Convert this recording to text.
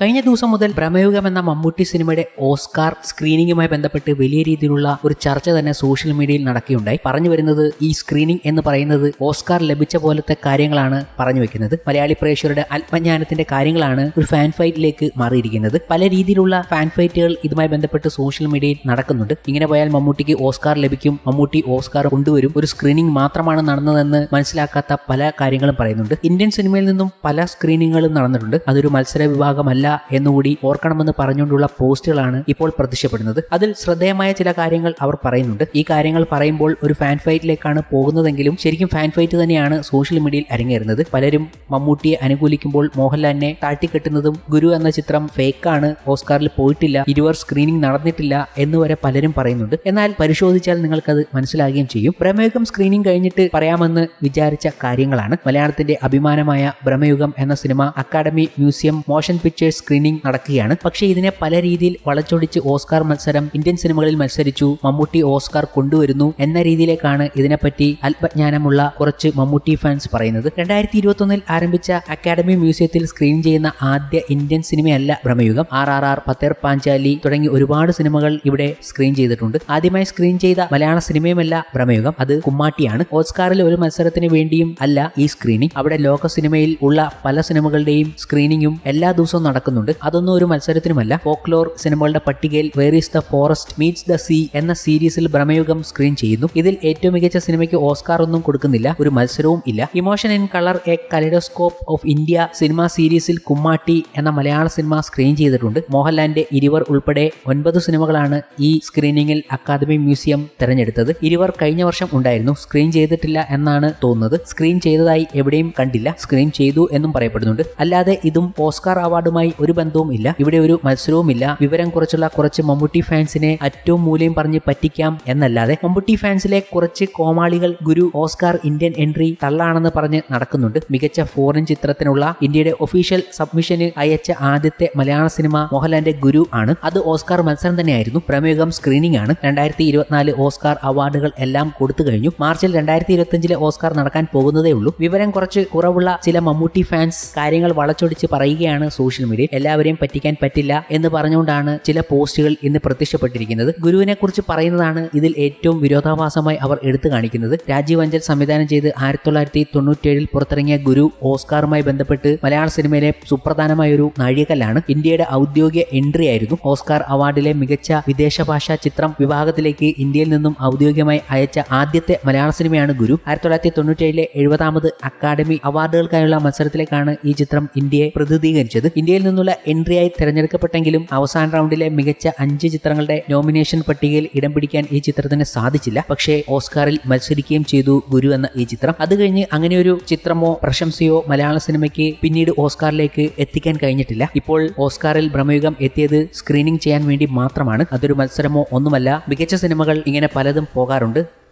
കഴിഞ്ഞ ദിവസം മുതൽ ഭ്രമയുഗം എന്ന മമ്മൂട്ടി സിനിമയുടെ ഓസ്കാർ സ്ക്രീനിങ്ങുമായി ബന്ധപ്പെട്ട് വലിയ രീതിയിലുള്ള ഒരു ചർച്ച തന്നെ സോഷ്യൽ മീഡിയയിൽ നടക്കുകയുണ്ടായി. പറഞ്ഞു വരുന്നത് ഈ സ്ക്രീനിംഗ് എന്ന് പറയുന്നത് ഓസ്കാർ ലഭിച്ച പോലത്തെ കാര്യങ്ങളാണ് പറഞ്ഞു വെക്കുന്നത്. മലയാളി പ്രേക്ഷകരുടെ ആത്മജ്ഞാനത്തിന്റെ കാര്യങ്ങളാണ് ഒരു ഫാൻ ഫൈറ്റിലേക്ക് മാറിയിരിക്കുന്നത്. പല രീതിയിലുള്ള ഫാൻ ഫൈറ്റുകൾ ഇതുമായി ബന്ധപ്പെട്ട് സോഷ്യൽ മീഡിയയിൽ നടക്കുന്നുണ്ട്. ഇങ്ങനെ പോയാൽ മമ്മൂട്ടിക്ക് ഓസ്കാർ ലഭിക്കും. മമ്മൂട്ടി ഓസ്കാർ കൊണ്ടുവരും. ഒരു സ്ക്രീനിംഗ് മാത്രമാണ് നടന്നതെന്ന് മനസ്സിലാക്കാത്ത പല കാര്യങ്ങളും പറയുന്നുണ്ട്. ഇന്ത്യൻ സിനിമയിൽ നിന്നും പല സ്ക്രീനിങ്ങുകളും നടന്നിട്ടുണ്ട്. അതൊരു മത്സര വിഭാഗമല്ല എന്നുകൂടി ഓർക്കണമെന്ന് പറഞ്ഞുകൊണ്ടുള്ള പോസ്റ്റുകളാണ് ഇപ്പോൾ പ്രത്യക്ഷപ്പെടുന്നത്. അതിൽ ശ്രദ്ധേയമായ ചില കാര്യങ്ങൾ അവർ പറയുന്നുണ്ട്. ഈ കാര്യങ്ങൾ പറയുമ്പോൾ ഒരു ഫാൻ ഫൈറ്റിലേക്കാണ് പോകുന്നതെങ്കിലും ശരിക്കും ഫാൻ ഫൈറ്റ് തന്നെയാണ് സോഷ്യൽ മീഡിയയിൽ അരങ്ങേറുന്നത്. പലരും മമ്മൂട്ടിയെ അനുകൂലിക്കുമ്പോൾ മോഹൻലാലിനെ താട്ടിക്കെട്ടുന്നതും ഗുരു എന്ന ചിത്രം ഫേക്കാണ് ഓസ്കാറിൽ പോയിട്ടില്ല ഇരുവർ സ്ക്രീനിംഗ് നടന്നിട്ടില്ല എന്നുവരെ പലരും പറയുന്നുണ്ട്. എന്നാൽ പരിശോധിച്ചാൽ നിങ്ങൾക്കത് മനസ്സിലാകുകയും ചെയ്യും. ബ്രഹ്മയുഗം സ്ക്രീനിംഗ് കഴിഞ്ഞിട്ട് പറയാമെന്ന് വിചാരിച്ച കാര്യങ്ങളാണ്. മലയാളത്തിന്റെ അഭിമാനമായ ബ്രഹ്മയുഗം എന്ന cinema Academy Museum Motion Pictures screening നടക്കുകയാണ്. പക്ഷേ ഇതിനെ പല രീതിയിൽ വളച്ചൊടിച്ച് ഓസ്കാർ മത്സരം ഇന്ത്യൻ സിനിമകളിൽ മത്സരിച്ചു. മമ്മൂട്ടി ഓസ്കാർ കൊണ്ടുവരുന്നു എന്ന രീതിയിലേക്കാണ് ഇതിനെപ്പറ്റി അല്പജ്ഞാനമുള്ള കുറച്ച് മമ്മൂട്ടി ഫാൻസ് പറയുന്നത്. രണ്ടായിരത്തി ഇരുപത്തൊന്നിൽ ആരംഭിച്ച അക്കാദമി മ്യൂസിയത്തിൽ സ്ക്രീൻ ചെയ്യുന്ന ആദ്യ Indian സിനിമയല്ല Bramayugam. R R R Pather Panchali തുടങ്ങി ഒരുപാട് സിനിമകൾ ഇവിടെ സ്ക്രീൻ ചെയ്തിട്ടുണ്ട്. ആദ്യമായി സ്ക്രീൻ ചെയ്ത മലയാള സിനിമയുമല്ല ഭ്രമയുഗം. അത് കുമ്മാട്ടിയാണ്. ഓസ്കാറിൽ ഒരു മത്സരത്തിന് വേണ്ടിയും അല്ല ഈ സ്ക്രീനിംഗ് അവിടെ ലോക സിനിമയിൽ ഉള്ള പല സിനിമകളുടെയും സ്ക്രീനിങ്ങും എല്ലാ ദിവസവും നടക്കുന്നുണ്ട്. അതൊന്നും ഒരു മത്സരത്തിനുമല്ല. ഫോക്ലോർ സിനിമകളുടെ പട്ടികയിൽ where is the forest meets the sea എന്ന സീരീസിൽ ഭ്രമയുഗം സ്ക്രീൻ ചെയ്യുന്നു. ഇതിൽ ഏറ്റവും മികച്ച സിനിമയ്ക്ക് ഓസ്കാർ ഒന്നും കൊടുക്കുന്നില്ല. ഒരു മത്സരവും ഇല്ല. Emotion in colour a kaleidoscope of India cinema സീരീസിൽ കുമ്മാട്ടി എന്ന മലയാള സിനിമ സ്ക്രീൻ ചെയ്തിട്ടുണ്ട്. മോഹൻലാലിന്റെ ഇരുവർ ഉൾപ്പെടെ ഒൻപത് സിനിമകളാണ് ഈ സ്ക്രീനിങ്ങിൽ അക്കാദമി മ്യൂസിയം തെരഞ്ഞെടുത്തത്. ഇരുവർ കഴിഞ്ഞ വർഷം ഉണ്ടായിരുന്നു. സ്ക്രീൻ ചെയ്തിട്ടില്ല എന്നാണ് തോന്നുന്നത്. സ്ക്രീൻ ചെയ്തതായി എവിടെയും കണ്ടില്ല. സ്ക്രീൻ ചെയ്തു എന്നും പറയപ്പെടുന്നുണ്ട്. അല്ലാതെ ഇതും ഓസ്കാർ അവാർഡുമായി ഒരു ബന്ധവും ഇല്ല. ഇവിടെ ഒരു മത്സരവും ഇല്ല. വിവരം കുറച്ചുള്ള കുറച്ച് മമ്മൂട്ടി ഫാൻസിനെ ഏറ്റവും മൂലയും പറഞ്ഞ് പറ്റിക്കാം എന്നല്ലാതെ മമ്മൂട്ടി ഫാൻസിലെ കുറച്ച് കോമാളികൾ ഗുരു ഓസ്കാർ ഇന്ത്യൻ എൻട്രി തള്ളാണെന്ന് പറഞ്ഞ് നടക്കുന്നുണ്ട്. മികച്ച ഫോറിൻ ചിത്രത്തിനുള്ള ഇന്ത്യയുടെ ഒഫീഷ്യൽ സബ്മിഷന് അയച്ച ആദ്യത്തെ മലയാള സിനിമ മോഹൻലാലിന്റെ ഗുരു ആണ്. അത് ഓസ്കാർ മത്സരം തന്നെയായിരുന്നു. പ്രമേഹം സ്ക്രീനിംഗ് ആണ്. രണ്ടായിരത്തി ഇരുപത്തിനാല് ഓസ്കാർ അവാർഡുകൾ എല്ലാം കൊടുത്തു കഴിഞ്ഞു. മാർച്ചിൽ രണ്ടായിരത്തി ഇരുപത്തിയഞ്ചിലെ ഓസ്കാർ നടക്കാൻ പോകുന്നതേ ഉള്ളൂ. വിവരം കുറച്ച് കുറവുള്ള ചില മമ്മൂട്ടി ഫാൻസ് കാര്യങ്ങൾ വളച്ചൊടിച്ച് പറയുകയാണ് സോഷ്യൽ മീഡിയയിൽ എല്ലാവരെയും പറ്റിക്കാൻ പറ്റില്ല എന്ന് പറഞ്ഞുകൊണ്ടാണ് ചില പോസ്റ്റുകൾ ഇന്ന് പ്രത്യക്ഷപ്പെട്ടിരിക്കുന്നത്. ഗുരുവിനെ കുറിച്ച് പറയുന്നതാണ് ഇതിൽ ഏറ്റവും വിരോധാഭാസമായി അവർ എടുത്തു കാണിക്കുന്നത്. രാജീവ് അഞ്ചൽ സംവിധാനം ചെയ്ത് ആയിരത്തി തൊള്ളായിരത്തി തൊണ്ണൂറ്റേഴിൽ പുറത്തിറങ്ങിയ ഗുരു ഓസ്കാറുമായി ബന്ധപ്പെട്ട് മലയാള സിനിമയിലെ സുപ്രധാനമായ ഒരു നാഴികല്ലാണ് ഇന്ത്യയുടെ ഔദ്യോഗിക എൻട്രി ആയിരുന്നു. ഓസ്കാർ അവാർഡിലെ മികച്ച വിദേശ ഭാഷാ ചിത്രം വിഭാഗത്തിലേക്ക് ഇന്ത്യയിൽ നിന്നും ഔദ്യോഗികമായി അയച്ച ആദ്യത്തെ മലയാള സിനിമയാണ് ഗുരു. ആയിരത്തി തൊള്ളായിരത്തി തൊണ്ണൂറ്റേഴിലെ എഴുപതാമത് അക്കാദമി അവാർഡുകൾക്കായുള്ള മത്സരത്തിലേക്കാണ് ഈ ചിത്രം ഇന്ത്യയെ പ്രതിനിധീകരിച്ചത്. ഇന്ത്യയിൽ നിന്നുള്ള എൻട്രിയായി തിരഞ്ഞെടുക്കപ്പെട്ടെങ്കിലും അവസാന റൗണ്ടിലെ മികച്ച അഞ്ച് ചിത്രങ്ങളുടെ നോമിനേഷൻ പട്ടികയിൽ ഇടം പിടിക്കാൻ ഈ ചിത്രത്തിന് സാധിച്ചില്ല. പക്ഷേ ഓസ്കാറിൽ മത്സരിക്കുകയും ചെയ്തു ഗുരു എന്ന ഈ ചിത്രം. അത് കഴിഞ്ഞ് അങ്ങനെ ഒരു ചിത്രമോ പ്രശംസയോ മലയാള സിനിമയ്ക്ക് പിന്നീട് ഓസ്കാറിലേക്ക് എത്തിക്കാൻ കഴിഞ്ഞിട്ടില്ല. ഇപ്പോൾ ഓസ്കാറിൽ ഭ്രമയുഗം എത്തിയത് സ്ക്രീനിംഗ് ചെയ്യാൻ വേണ്ടി മാത്രമാണ്. അതൊരു മത്സരമോ ഒന്നുമല്ല. മികച്ച സിനിമകൾ ഇങ്ങനെ പലതും പോകാറുണ്ട്.